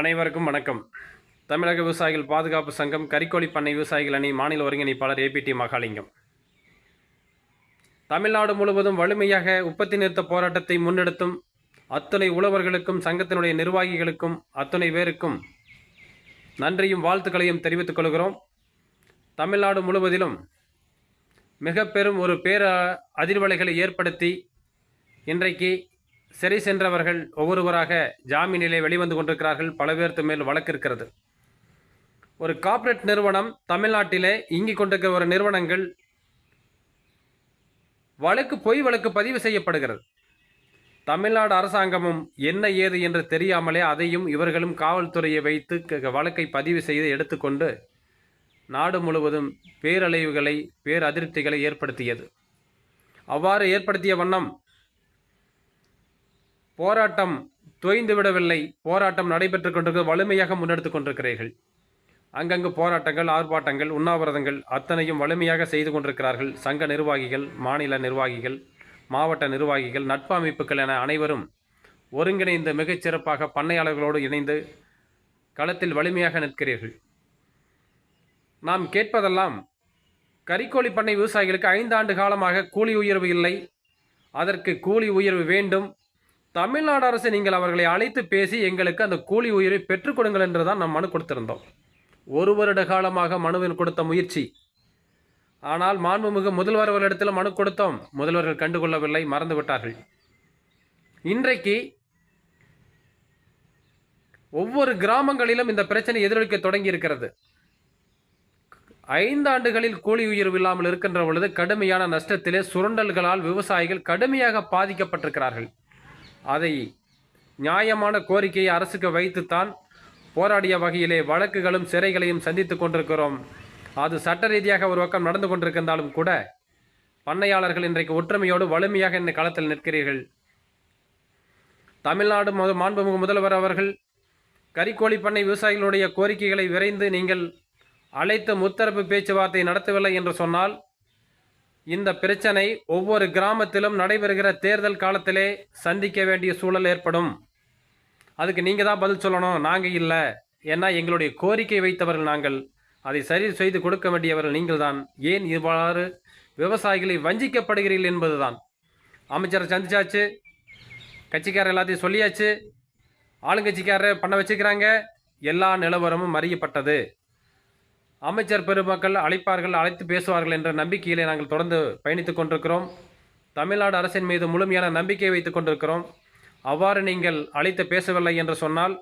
அனைவருக்கும் வணக்கம். தமிழக விவசாயிகள் பாதுகாப்பு சங்கம் கரிக்கோழி பண்ணை விவசாயிகள் அணி மாநில ஒருங்கிணைப்பாளர் ஏபிடி மகாலிங்கம். தமிழ்நாடு முழுவதும் வலிமையாக உற்பத்தி நிறுத்த போராட்டத்தை முன்னெடுத்தும் அத்துணை உழவர்களுக்கும் சங்கத்தினுடைய நிர்வாகிகளுக்கும் அத்துணை பேருக்கும் நன்றியும் வாழ்த்துக்களையும் தெரிவித்துக் கொள்கிறோம். தமிழ்நாடு முழுவதிலும் மிக பெரும் ஒரு பேர அதிர்வலைகளை ஏற்படுத்தி இன்றைக்கு சிறை சென்றவர்கள் ஒவ்வொருவராக ஜாமீனிலே வெளிவந்து கொண்டிருக்கிறார்கள். பல பேர்த்து மேல் வழக்கு இருக்கிறது. ஒரு கார்ப்பரேட் நிறுவனம் தமிழ்நாட்டிலே இயங்கிக் கொண்டிருக்கிற ஒரு நிறுவனங்கள் வழக்கு பொய் வழக்கு பதிவு செய்யப்படுகிறது. தமிழ்நாடு அரசாங்கமும் என்ன ஏது என்று தெரியாமலே அதையும் இவர்களும் காவல்துறையை வைத்து க- வழக்கை பதிவு செய்து எடுத்துக்கொண்டு நாடு முழுவதும் பேரழிவுகளை பேரதிருப்திகளை ஏற்படுத்தியது. அவ்வாறு ஏற்படுத்திய வண்ணம் போராட்டம் தொய்ந்து விடவில்லை. போராட்டம் நடைபெற்றுக் கொண்டிருக்க வலிமையாக முன்னெடுத்துக் கொண்டிருக்கிறீர்கள். அங்கங்கு போராட்டங்கள் ஆர்ப்பாட்டங்கள் உண்ணாவிரதங்கள் அத்தனையும் வலிமையாக செய்து கொண்டிருக்கிறார்கள். சங்க நிர்வாகிகள் மாநில நிர்வாகிகள் மாவட்ட நிர்வாகிகள் நட்பு அமைப்புகள் என அனைவரும் ஒருங்கிணைந்து மிகச்சிறப்பாக பண்ணையாளர்களோடு இணைந்து களத்தில் வலிமையாக நிற்கிறீர்கள். நாம் கேட்பதெல்லாம் கறிக்கோழி பண்ணை விவசாயிகளுக்கு ஐந்து ஆண்டு காலமாக கூலி உயர்வு இல்லை. அதற்கு கூலி உயர்வு வேண்டும். தமிழ்நாடு அரசு நீங்கள் அவர்களை அழைத்து பேசி எங்களுக்கு அந்த கூலி உயிரை பெற்றுக் கொடுங்கள் என்று தான் நாம் மனு கொடுத்திருந்தோம். ஒரு வருட காலமாக மனுவில் கொடுத்த முயற்சி. ஆனால் மாண்புமிகு முதல்வர் அவர்களிடத்தில் மனு கொடுத்தோம். முதல்வர்கள் கண்டுகொள்ளவில்லை மறந்து விட்டார்கள் இன்றைக்கு ஒவ்வொரு கிராமங்களிலும் இந்த பிரச்சனை எதிரொலிக்க தொடங்கி இருக்கிறது ஐந்தாண்டுகளில் கூலி உயர்வு இல்லாமல் இருக்கின்ற பொழுது கடுமையான நஷ்டத்திலே சுரண்டல்களால் விவசாயிகள் கடுமையாக பாதிக்கப்பட்டிருக்கிறார்கள். அதை நியாயமான கோரிக்கையை அரசுக்கு வைத்துத்தான் போராடிய வகையிலே வழக்குகளும் சிறைகளையும் சந்தித்துக் கொண்டிருக்கிறோம். அது சட்ட ரீதியாக ஒரு பக்கம் நடந்து கொண்டிருக்கின்றாலும் கூட பண்ணையாளர்கள் இன்றைக்கு ஒற்றுமையோடு வலிமையாக இந்த களத்தில் நிற்கிறீர்கள். தமிழ்நாடு மு- மாண்புமிகு முதல்வர் அவர்கள் கறிக்கோழி பண்ணை விவசாயிகளுடைய கோரிக்கைகளை விரைந்து நீங்கள் அழைத்து முத்தரப்பு பேச்சுவார்த்தை நடத்தவில்லை என்று சொன்னால் இந்த பிரச்சனை ஒவ்வொரு கிராமத்திலும் நடைபெறுகிற தேர்தல் காலத்திலே சந்திக்க வேண்டிய சூழல் ஏற்படும். அதுக்கு நீங்கள் தான் பதில் சொல்லணும். நாங்கள் இல்லை. ஏன்னா எங்களுடைய கோரிக்கை வைத்தவர்கள் நாங்கள். அதை சரி செய்து கொடுக்க வேண்டியவர்கள் நீங்கள் தான் ஏன் இவ்வாறு விவசாயிகளை வஞ்சிக்கப்படுகிறீர்கள் என்பதுதான். அமைச்சரை சந்திச்சாச்சு. கட்சிக்காரர் எல்லாத்தையும் சொல்லியாச்சு. ஆளுங்கட்சிக்காரர் பண்ண வச்சுக்கிறாங்க. எல்லா நிலவரமும் அறியப்பட்டது. அமைச்சர் பெருமக்கள் அழைப்பார்கள் அழைத்து பேசுவார்கள் என்ற நம்பிக்கையிலே நாங்கள் தொடர்ந்து பயணித்துக் கொண்டிருக்கிறோம். தமிழ்நாடு அரசின் மீது முழுமையான நம்பிக்கை வைத்துக் கொண்டிருக்கிறோம். அவ்வாறு நீங்கள் அழைத்து பேசவில்லை என்று சொன்னால்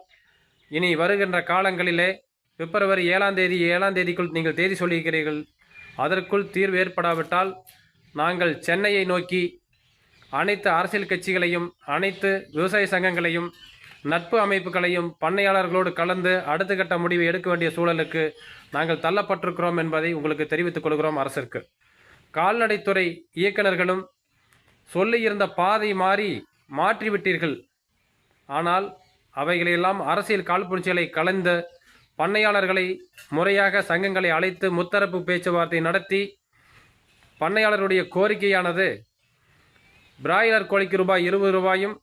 இனி வருகின்ற காலங்களிலே பிப்ரவரி ஏழாம் தேதி ஏழாம் தேதிக்குள் நீங்கள் தேதி சொல்லியிருக்கிறீர்கள். அதற்குள் தீர்வு ஏற்படாவிட்டால் நாங்கள் சென்னையை நோக்கி அனைத்து அரசியல் கட்சிகளையும் அனைத்து விவசாய சங்கங்களையும் நட்பு அமைப்புகளையும் பண்ணையாளர்களோடு கலந்து அடுத்த கட்ட முடிவை எடுக்க வேண்டிய சூழலுக்கு நாங்கள் தள்ளப்பட்டிருக்கிறோம் என்பதை உங்களுக்கு தெரிவித்துக் கொள்கிறோம் அரசிற்கு. கால்நடைத்துறை இயக்குநர்களும் சொல்லியிருந்த பாதை மாறி மாற்றிவிட்டீர்கள். ஆனால் அவைகளையெல்லாம் அரசியல் காழ்ப்புணர்ச்சிகளை கலந்து பண்ணையாளர்களை முறையாக சங்கங்களை அழைத்து முத்தரப்பு பேச்சுவார்த்தை நடத்தி பண்ணையாளருடைய கோரிக்கையானது பிராய்லர் கோழிக்கு ரூபாய் இருபது ரூபாயும்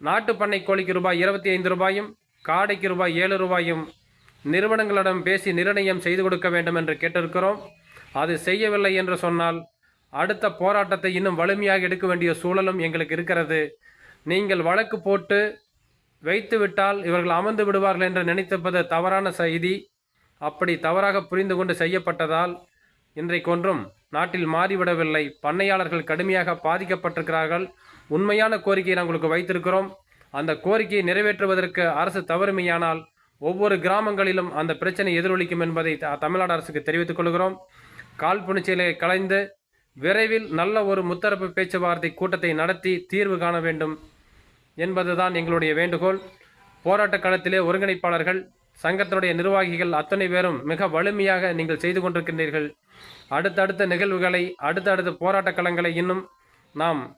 நாட்டு பண்ணை கோழிக்கு ரூபாய் இருபத்தி ஐந்து ரூபாயும் காடைக்கு ரூபாய் ஏழு ரூபாயும் நிறுவனங்களிடம் பேசி நிர்ணயம் செய்து கொடுக்க வேண்டும் என்று கேட்டிருக்கிறோம். அது செய்யவில்லை என்று சொன்னால் அடுத்த போராட்டத்தை இன்னும் வலிமையாக எடுக்க வேண்டிய சூழலும் எங்களுக்கு இருக்கிறது. நீங்கள் வழக்கு போட்டு வைத்துவிட்டால் இவர்கள் அமர்ந்து விடுவார்கள் என்று நினைத்திருப்பது தவறான செய்தி. அப்படி தவறாக புரிந்து கொண்டு செய்யப்பட்டதால் இன்றைக்கொன்றும் நாட்டில் மாறிவிடவில்லை. பண்ணையாளர்கள் கடுமையாக பாதிக்கப்பட்டிருக்கிறார்கள். உண்மையான கோரிக்கையை நாங்கள் உங்களுக்கு வைத்திருக்கிறோம். அந்த கோரிக்கையை நிறைவேற்றுவதற்கு அரசு தவறுமையானால் ஒவ்வொரு கிராமங்களிலும் அந்த பிரச்சனை எதிரொலிக்கும் என்பதை த- தமிழ்நாடு அரசுக்கு தெரிவித்துக் கொள்கிறோம். காழ்ப்புணர்ச்சியிலே கலைந்து விரைவில் நல்ல ஒரு முத்தரப்பு பேச்சுவார்த்தை கூட்டத்தை நடத்தி தீர்வு காண வேண்டும் என்பதுதான் எங்களுடைய வேண்டுகோள். போராட்ட களத்திலே ஒருங்கிணைப்பாளர்கள் சங்கத்தினுடைய நிர்வாகிகள் அத்தனை பேரும் மிக வலிமையாக நீங்கள் செய்து கொண்டிருக்கின்றீர்கள். அடுத்தடுத்த நிகழ்வுகளை அடுத்தடுத்த போராட்டக் களங்களை இன்னும் நாம்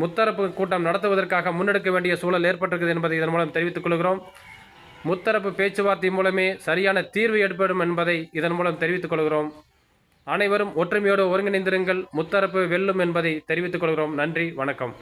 முத்தரப்பு கூட்டம் நடத்துவதற்காக முன்னெடுக்க வேண்டிய சூழல் ஏற்பட்டிருக்கிறது என்பதை இதன் மூலம் தெரிவித்துக் கொள்கிறோம். முத்தரப்பு பேச்சுவார்த்தை மூலமே சரியான தீர்வு ஏற்படும் என்பதை இதன் மூலம் தெரிவித்துக் கொள்கிறோம். அனைவரும் ஒற்றுமையோடு ஒருங்கிணைந்திருங்கள். முத்தரப்பு வெல்லும் என்பதை தெரிவித்துக் கொள்கிறோம். நன்றி. வணக்கம்.